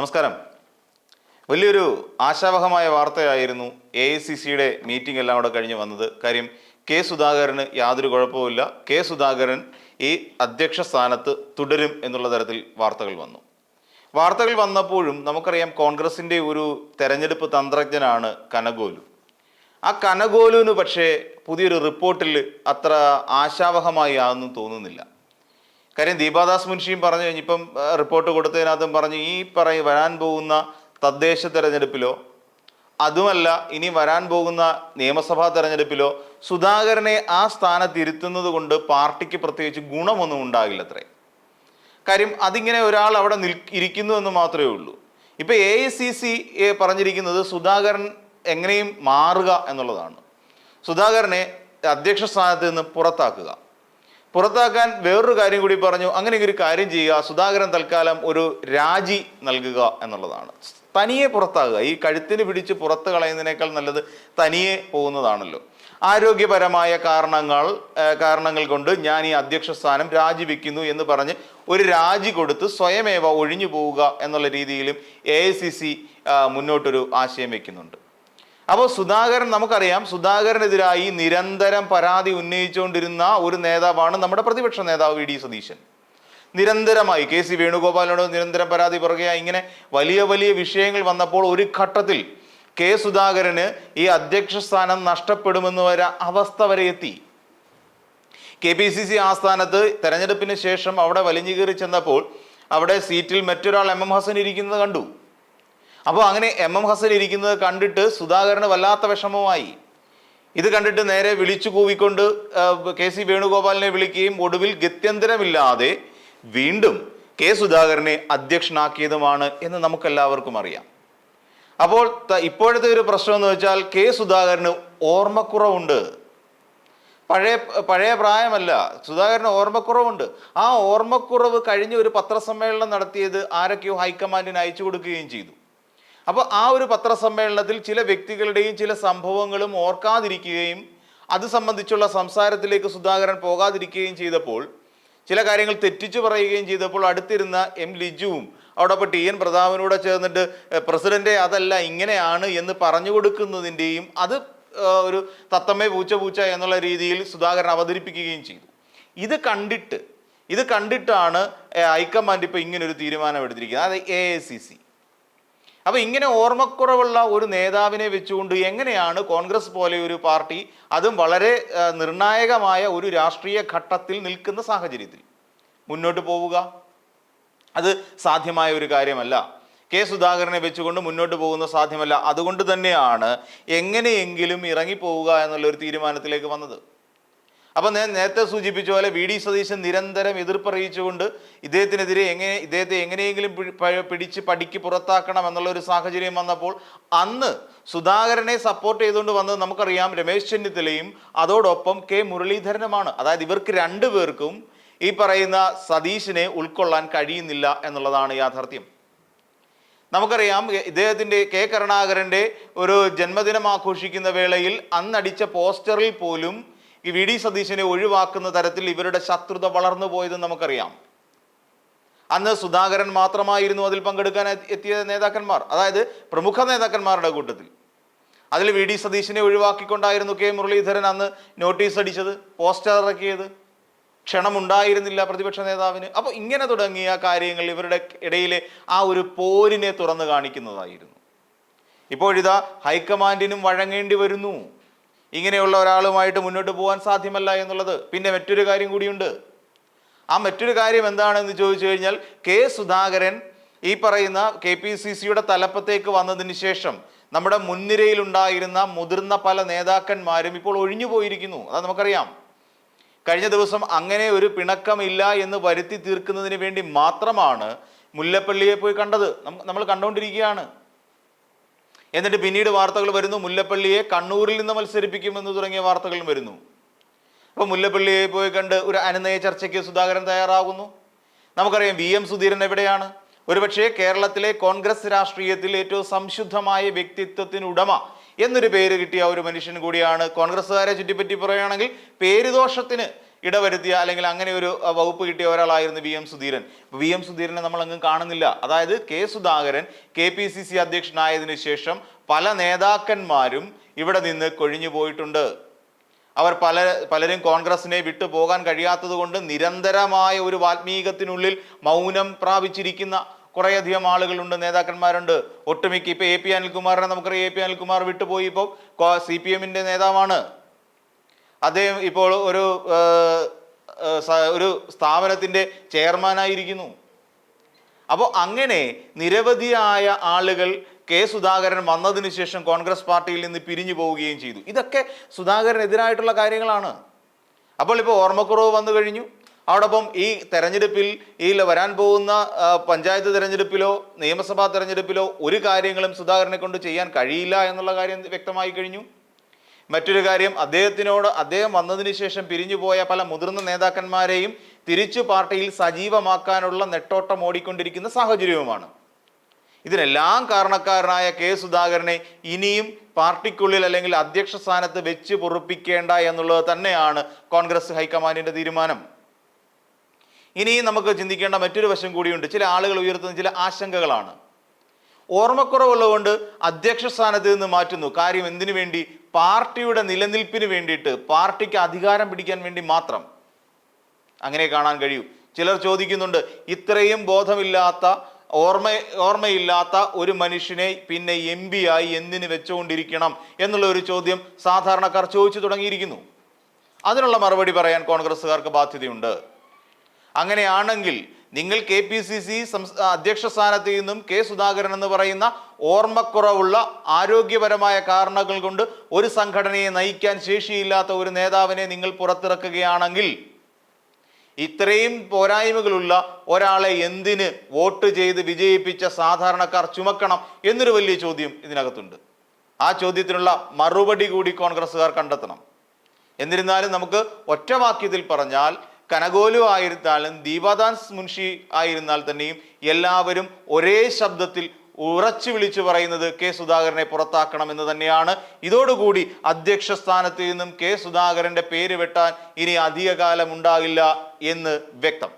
നമസ്കാരം. വലിയൊരു ആശാവഹമായ വാർത്തയായിരുന്നു എ ഐ സി സിയുടെ മീറ്റിംഗ് എല്ലാം കൂടെ കഴിഞ്ഞ് വന്നത്. കാര്യം കെ സുധാകരന് യാതൊരു കുഴപ്പവുമില്ല. കെ സുധാകരൻ ഈ അധ്യക്ഷ സ്ഥാനത്ത് തുടരും എന്നുള്ള തരത്തിൽ വാർത്തകൾ വന്നു. വാർത്തകൾ വന്നപ്പോഴും നമുക്കറിയാം കോൺഗ്രസിന്റെ ഒരു തെരഞ്ഞെടുപ്പ് തന്ത്രജ്ഞനാണ് കനഗോലു ആ കനഗോലുവിന് പക്ഷേ പുതിയൊരു റിപ്പോർട്ടിൽ അത്ര ആശാവഹമായി ആണെന്നും തോന്നുന്നില്ല. കാര്യം ദീപാദാസ് മുൻഷിയും പറഞ്ഞു കഴിഞ്ഞിപ്പം റിപ്പോർട്ട് കൊടുത്തതിനകത്തും പറഞ്ഞു ഈ പറയ വരാൻ പോകുന്ന തദ്ദേശ തെരഞ്ഞെടുപ്പിലോ അതുമല്ല ഇനി വരാൻ പോകുന്ന നിയമസഭാ തെരഞ്ഞെടുപ്പിലോ സുധാകരനെ ആ സ്ഥാനത്ത് ഇരുത്തുന്നത് കൊണ്ട് പാർട്ടിക്ക് പ്രത്യേകിച്ച് ഗുണമൊന്നും ഉണ്ടാകില്ല അത്രേ കാര്യം അതിങ്ങനെ ഒരാൾ അവിടെ നിൽ ഇരിക്കുന്നു എന്ന് മാത്രമേ ഉള്ളൂ. ഇപ്പം എ ഐ സി സി പറഞ്ഞിരിക്കുന്നത് സുധാകരൻ എങ്ങനെയും മാറുക എന്നുള്ളതാണ്. സുധാകരനെ അധ്യക്ഷ സ്ഥാനത്ത് നിന്ന് പുറത്താക്കുക. പുറത്താക്കാൻ വേറൊരു കാര്യം കൂടി പറഞ്ഞു. അങ്ങനെ ഒരു കാര്യം ചെയ്യുക. സുധാകരൻ തൽക്കാലം ഒരു രാജി നൽകുക എന്നുള്ളതാണ്. തനിയെ പുറത്താകുക. ഈ കഴുത്തിന് പിടിച്ച് പുറത്ത് കളയുന്നതിനേക്കാൾ നല്ലത് തനിയെ പോകുന്നതാണല്ലോ. ആരോഗ്യപരമായ കാരണങ്ങൾ കാരണങ്ങൾ കൊണ്ട് ഞാൻ ഈ അധ്യക്ഷ സ്ഥാനം രാജിവെക്കുന്നു എന്ന് പറഞ്ഞ് ഒരു രാജി കൊടുത്ത് സ്വയമേവ ഒഴിഞ്ഞു പോവുക എന്നുള്ള രീതിയിലും എ മുന്നോട്ടൊരു ആശയം വെക്കുന്നുണ്ട്. അപ്പോൾ സുധാകരൻ നമുക്കറിയാം സുധാകരനെതിരായി നിരന്തരം പരാതി ഉന്നയിച്ചുകൊണ്ടിരുന്ന ഒരു നേതാവാണ് നമ്മുടെ പ്രതിപക്ഷ നേതാവ് വി ഡി സതീശൻ. നിരന്തരമായി കെ സി വേണുഗോപാലിനോട് നിരന്തരം പരാതി പറയുക ഇങ്ങനെ വലിയ വലിയ വിഷയങ്ങൾ വന്നപ്പോൾ ഒരു ഘട്ടത്തിൽ കെ സുധാകരന് ഈ അധ്യക്ഷ സ്ഥാനം നഷ്ടപ്പെടുമെന്ന് വരെ അവസ്ഥ വരെ എത്തി. കെ പി സി സി ആസ്ഥാനത്ത് തെരഞ്ഞെടുപ്പിന് ശേഷം അവിടെ വലിഞ്ഞു കയറി ചെന്നപ്പോൾ അവിടെ സീറ്റിൽ മറ്റൊരാൾ എം എം ഹസൻ ഇരിക്കുന്നത് കണ്ടു. അപ്പോൾ അങ്ങനെ എം എം ഹസൻ ഇരിക്കുന്നത് കണ്ടിട്ട് സുധാകരന് വല്ലാത്ത വിഷമമായി. ഇത് കണ്ടിട്ട് നേരെ വിളിച്ചു കൂവിക്കൊണ്ട് കെ സി വേണുഗോപാലിനെ വിളിക്കുകയും ഒടുവിൽ ഗത്യന്തരമില്ലാതെ വീണ്ടും കെ സുധാകരനെ അധ്യക്ഷനാക്കിയതുമാണ് എന്ന് നമുക്കെല്ലാവർക്കും അറിയാം. അപ്പോൾ ഇപ്പോഴത്തെ ഒരു പ്രശ്നം എന്ന് വെച്ചാൽ കെ സുധാകരന് ഓർമ്മക്കുറവുണ്ട്. പഴയ പഴയ പ്രായമല്ല സുധാകരന് ഓർമ്മക്കുറവുണ്ട്. ആ ഓർമ്മക്കുറവ് കഴിഞ്ഞ ഒരു പത്രസമ്മേളനം നടത്തിയത് ആരൊക്കെയോ ഹൈക്കമാൻഡിന് അയച്ചു കൊടുക്കുകയും ചെയ്തു. അപ്പോൾ ആ ഒരു പത്രസമ്മേളനത്തിൽ ചില വ്യക്തികളുടെയും ചില സംഭവങ്ങളും ഓർക്കാതിരിക്കുകയും അത് സംബന്ധിച്ചുള്ള സംസാരത്തിലേക്ക് സുധാകരൻ പോകാതിരിക്കുകയും ചെയ്തപ്പോൾ ചില കാര്യങ്ങൾ തെറ്റിച്ചു പറയുകയും ചെയ്തപ്പോൾ അടുത്തിരുന്ന എം ലിജുവും അവിടെ ടി എൻ പ്രതാപനൂടെ ചേർന്നിട്ട് "എഹ്, പ്രസിഡന്റ് അതല്ല ഇങ്ങനെയാണ് എന്ന് പറഞ്ഞു കൊടുക്കുന്നതിന്റെയും അത് ഒരു തത്തമ്മേ പൂച്ച പൂച്ച എന്നുള്ള രീതിയിൽ സുധാകരൻ അവതരിപ്പിക്കുകയും ചെയ്തു. ഇത് കണ്ടിട്ട് ഇത് കണ്ടിട്ടാണ് ഹൈക്കമാൻഡ് ഇപ്പോൾ ഇങ്ങനൊരു തീരുമാനം എടുത്തിരിക്കുന്നത്. അതായത് എ ഐ സി സി. അപ്പൊ ഇങ്ങനെ ഓർമ്മക്കുറവുള്ള ഒരു നേതാവിനെ വെച്ചുകൊണ്ട് എങ്ങനെയാണ് കോൺഗ്രസ് പോലെ ഒരു പാർട്ടി അതും വളരെ നിർണായകമായ ഒരു രാഷ്ട്രീയ ഘട്ടത്തിൽ നിൽക്കുന്ന സാഹചര്യത്തിൽ മുന്നോട്ട് പോവുക? അത് സാധ്യമായ ഒരു കാര്യമല്ല. കെ സുധാകരനെ വെച്ചുകൊണ്ട് മുന്നോട്ട് പോകുന്ന സാധ്യമല്ല. അതുകൊണ്ട് തന്നെയാണ് എങ്ങനെയെങ്കിലും ഇറങ്ങിപ്പോവുക എന്നുള്ള ഒരു തീരുമാനത്തിലേക്ക് വന്നത്. അപ്പൊ ഞാൻ നേരത്തെ സൂചിപ്പിച്ച പോലെ വി ഡി സതീശൻ നിരന്തരം എതിർപ്പറിയിച്ചുകൊണ്ട് ഇദ്ദേഹത്തിനെതിരെ എങ്ങനെ ഇദ്ദേഹത്തെ എങ്ങനെയെങ്കിലും പിടി- പിടിച്ച് പടിക്ക് പുറത്താക്കണം എന്നുള്ള ഒരു സാഹചര്യം വന്നപ്പോൾ അന്ന് സുധാകരനെ സപ്പോർട്ട് ചെയ്തുകൊണ്ട് വന്നത് നമുക്കറിയാം രമേശ് ചെന്നിത്തലയും അതോടൊപ്പം കെ മുരളീധരനുമാണ്. അതായത് ഇവർക്ക് രണ്ടുപേർക്കും ഈ പറയുന്ന സതീശിനെ ഉൾക്കൊള്ളാൻ കഴിയുന്നില്ല എന്നുള്ളതാണ് യാഥാർത്ഥ്യം. നമുക്കറിയാം ഇദ്ദേഹത്തിന്റെ കെ കരുണാകരന്റെ ഒരു ജന്മദിനം ആഘോഷിക്കുന്ന വേളയിൽ അന്നടിച്ച പോസ്റ്ററിൽ പോലും ഈ വി ഡി സതീശനെ ഒഴിവാക്കുന്ന തരത്തിൽ ഇവരുടെ ശത്രുത വളർന്നു പോയത് നമുക്കറിയാം. അന്ന് സുധാകരൻ മാത്രമായിരുന്നു അതിൽ പങ്കെടുക്കാൻ എത്തിയ നേതാക്കന്മാർ അതായത് പ്രമുഖ നേതാക്കന്മാരുടെ കൂട്ടത്തിൽ. അതിൽ വി ഡി സതീശനെ ഒഴിവാക്കിക്കൊണ്ടായിരുന്നു കെ മുരളീധരൻ അന്ന് നോട്ടീസ് അടിച്ചത് പോസ്റ്റർ ഇറക്കിയത്. ക്ഷണമുണ്ടായിരുന്നില്ല പ്രതിപക്ഷ നേതാവിന്. അപ്പോൾ ഇങ്ങനെ തുടങ്ങിയ കാര്യങ്ങൾ ഇവരുടെ ഇടയിലെ ആ ഒരു പോരിനെ തുറന്നു കാണിക്കുന്നതായിരുന്നു. ഇപ്പോഴിതാ ഹൈക്കമാൻഡിനും വഴങ്ങേണ്ടി വരുന്നു. ഇങ്ങനെയുള്ള ഒരാളുമായിട്ട് മുന്നോട്ട് പോകാൻ സാധ്യമല്ല എന്നുള്ളത്. പിന്നെ മറ്റൊരു കാര്യം കൂടിയുണ്ട്. ആ മറ്റൊരു കാര്യം എന്താണെന്ന് ചോദിച്ചു കഴിഞ്ഞാൽ കെ സുധാകരൻ ഈ പറയുന്ന കെ പി സി സിയുടെ തലപ്പത്തേക്ക് വന്നതിന് ശേഷം നമ്മുടെ മുൻനിരയിലുണ്ടായിരുന്ന മുതിർന്ന പല നേതാക്കന്മാരും ഇപ്പോൾ ഒഴിഞ്ഞു പോയിരിക്കുന്നു. അത് നമുക്കറിയാം. കഴിഞ്ഞ ദിവസം അങ്ങനെ ഒരു പിണക്കമില്ല എന്ന് വരുത്തി തീർക്കുന്നതിന് വേണ്ടി മാത്രമാണ് മുല്ലപ്പള്ളിയെ പോയി കണ്ടത്. നമ്മൾ കണ്ടുകൊണ്ടിരിക്കുകയാണ് എന്നിട്ട് പിന്നീട് വാർത്തകൾ വരുന്നു മുല്ലപ്പള്ളിയെ കണ്ണൂരിൽ നിന്ന് മത്സരിപ്പിക്കുമെന്ന് തുടങ്ങിയ വാർത്തകളും വരുന്നു. അപ്പൊ മുല്ലപ്പള്ളിയെ പോയി കണ്ട് ഒരു അനുനയ ചർച്ചയ്ക്ക് സുധാകരൻ തയ്യാറാകുന്നു. നമുക്കറിയാം വി എം സുധീരൻ എവിടെയാണ്? ഒരുപക്ഷെ കേരളത്തിലെ കോൺഗ്രസ് രാഷ്ട്രീയത്തിൽ ഏറ്റവും സംശുദ്ധമായ വ്യക്തിത്വത്തിനുടമ എന്നൊരു പേര് കിട്ടിയ ഒരു മനുഷ്യൻ കൂടിയാണ്. കോൺഗ്രസ്സുകാരെ ചുറ്റിപ്പറ്റി പറയുകയാണെങ്കിൽ പേരുദോഷത്തിന് ഇടവരുത്തിയ അല്ലെങ്കിൽ അങ്ങനെ ഒരു വകുപ്പ് കിട്ടിയ ഒരാളായിരുന്നു V M Sudheeran. V M സുധീരനെ നമ്മൾ അങ്ങ് കാണുന്നില്ല. അതായത് K Sudhakaran K P C C അധ്യക്ഷനായതിനു ശേഷം പല നേതാക്കന്മാരും ഇവിടെ നിന്ന് കൊഴിഞ്ഞു പോയിട്ടുണ്ട്. അവർ പല പലരും കോൺഗ്രസിനെ വിട്ടു പോകാൻ കഴിയാത്തത് കൊണ്ട് നിരന്തരമായ ഒരു വാത്മീകത്തിനുള്ളിൽ മൗനം പ്രാപിച്ചിരിക്കുന്ന കുറേയധികം ആളുകളുണ്ട് നേതാക്കന്മാരുണ്ട്. ഒട്ടുമിക്ക ഇപ്പൊ എ പി അനിൽകുമാറിനെ നമുക്കറിയാം. എ പി അനിൽകുമാർ വിട്ടുപോയി ഇപ്പോൾ സി പി എമ്മിന്റെ നേതാവാണ്. അദ്ദേഹം ഇപ്പോൾ ഒരു ഒരു സ്ഥാപനത്തിന്റെ ചെയർമാനായിരിക്കുന്നു. അപ്പോൾ അങ്ങനെ നിരവധിയായ ആളുകൾ കെ സുധാകരൻ വന്നതിന് ശേഷം കോൺഗ്രസ് പാർട്ടിയിൽ നിന്ന് പിരിഞ്ഞു പോവുകയും ചെയ്തു. ഇതൊക്കെ സുധാകരനെതിരായിട്ടുള്ള കാര്യങ്ങളാണ്. അപ്പോൾ ഇപ്പോൾ ഓർമ്മക്കുറവ് വന്നു കഴിഞ്ഞു. അതോടൊപ്പം ഈ തെരഞ്ഞെടുപ്പിൽ ഈ വരാൻ പോകുന്ന പഞ്ചായത്ത് തെരഞ്ഞെടുപ്പിലോ നിയമസഭാ തെരഞ്ഞെടുപ്പിലോ ഒരു കാര്യങ്ങളും സുധാകരനെ കൊണ്ട് ചെയ്യാൻ കഴിയില്ല എന്നുള്ള കാര്യം വ്യക്തമായി കഴിഞ്ഞു. മറ്റൊരു കാര്യം അദ്ദേഹത്തിനോട് അദ്ദേഹം വന്നതിന് ശേഷം പിരിഞ്ഞുപോയ പല മുതിർന്ന നേതാക്കന്മാരെയും തിരിച്ചു പാർട്ടിയിൽ സജീവമാക്കാനുള്ള നെട്ടോട്ടം ഓടിക്കൊണ്ടിരിക്കുന്ന സാഹചര്യവുമാണ്. ഇതിനെല്ലാം കാരണക്കാരനായ കെ സുധാകരനെ ഇനിയും പാർട്ടിക്കുള്ളിൽ അല്ലെങ്കിൽ അധ്യക്ഷ സ്ഥാനത്ത് വെച്ച് പൊറുപ്പിക്കേണ്ട എന്നുള്ളത് തന്നെയാണ് കോൺഗ്രസ് ഹൈക്കമാൻഡിന്റെ തീരുമാനം. ഇനിയും നമുക്ക് ചിന്തിക്കേണ്ട മറ്റൊരു വശം കൂടിയുണ്ട്. ചില ആളുകൾ ഉയർത്തുന്ന ചില ആശങ്കകളാണ്. ഓർമ്മക്കുറവുള്ളതുകൊണ്ട് അധ്യക്ഷ സ്ഥാനത്ത് നിന്ന് മാറ്റുന്നു. കാര്യം എന്തിനു വേണ്ടി പാർട്ടിയുടെ നിലനിൽപ്പിന് വേണ്ടിയിട്ട് പാർട്ടിക്ക് അധികാരം പിടിക്കാൻ വേണ്ടി മാത്രം അങ്ങനെ കാണാൻ കഴിയൂ. ചിലർ ചോദിക്കുന്നുണ്ട് ഇത്രയും ബോധമില്ലാത്ത ഓർമ്മ ഓർമ്മയില്ലാത്ത ഒരു മനുഷ്യനെ പിന്നെ എം പി ആയി എന്തിനു വെച്ചുകൊണ്ടിരിക്കണം എന്നുള്ള ഒരു ചോദ്യം സാധാരണക്കാർ ചോദിച്ചു തുടങ്ങിയിരിക്കുന്നു. അതിനുള്ള മറുപടി പറയാൻ കോൺഗ്രസ്സുകാർക്ക് ബാധ്യതയുണ്ട്. അങ്ങനെയാണെങ്കിൽ നിങ്ങൾ കെ പി സി സി അധ്യക്ഷ സ്ഥാനത്ത് നിന്നും കെ സുധാകരൻ എന്ന് പറയുന്ന ഓർമ്മക്കുറവുള്ള ആരോഗ്യപരമായ കാരണങ്ങൾ കൊണ്ട് ഒരു സംഘടനയെ നയിക്കാൻ ശേഷിയില്ലാത്ത ഒരു നേതാവിനെ നിങ്ങൾ പുറത്തിറക്കുകയാണെങ്കിൽ ഇത്രയും പോരായ്മകളുള്ള ഒരാളെ എന്തിന് വോട്ട് ചെയ്ത് വിജയിപ്പിച്ച സാധാരണക്കാർ ചുമക്കണം എന്നൊരു വലിയ ചോദ്യം ഇതിനകത്തുണ്ട്. ആ ചോദ്യത്തിനുള്ള മറുപടി കൂടി കോൺഗ്രസ്സുകാർ കണ്ടെത്തണം. എന്നിരുന്നാലും നമുക്ക് ഒറ്റവാക്യത്തിൽ പറഞ്ഞാൽ കനകോലു ആയിരുന്നാലും ദീപാദാൻസ് മുൻഷി ആയിരുന്നാൽ തന്നെയും എല്ലാവരും ഒരേ ശബ്ദത്തിൽ ഉറച്ചു വിളിച്ചു പറയുന്നത് കെ സുധാകരനെ പുറത്താക്കണം എന്ന് തന്നെയാണ്. ഇതോടുകൂടി അധ്യക്ഷ സ്ഥാനത്ത് നിന്നും കെ സുധാകരന്റെ പേര് വെട്ടാൻ ഇനി അധികകാലം ഉണ്ടാകില്ല എന്ന് വ്യക്തം.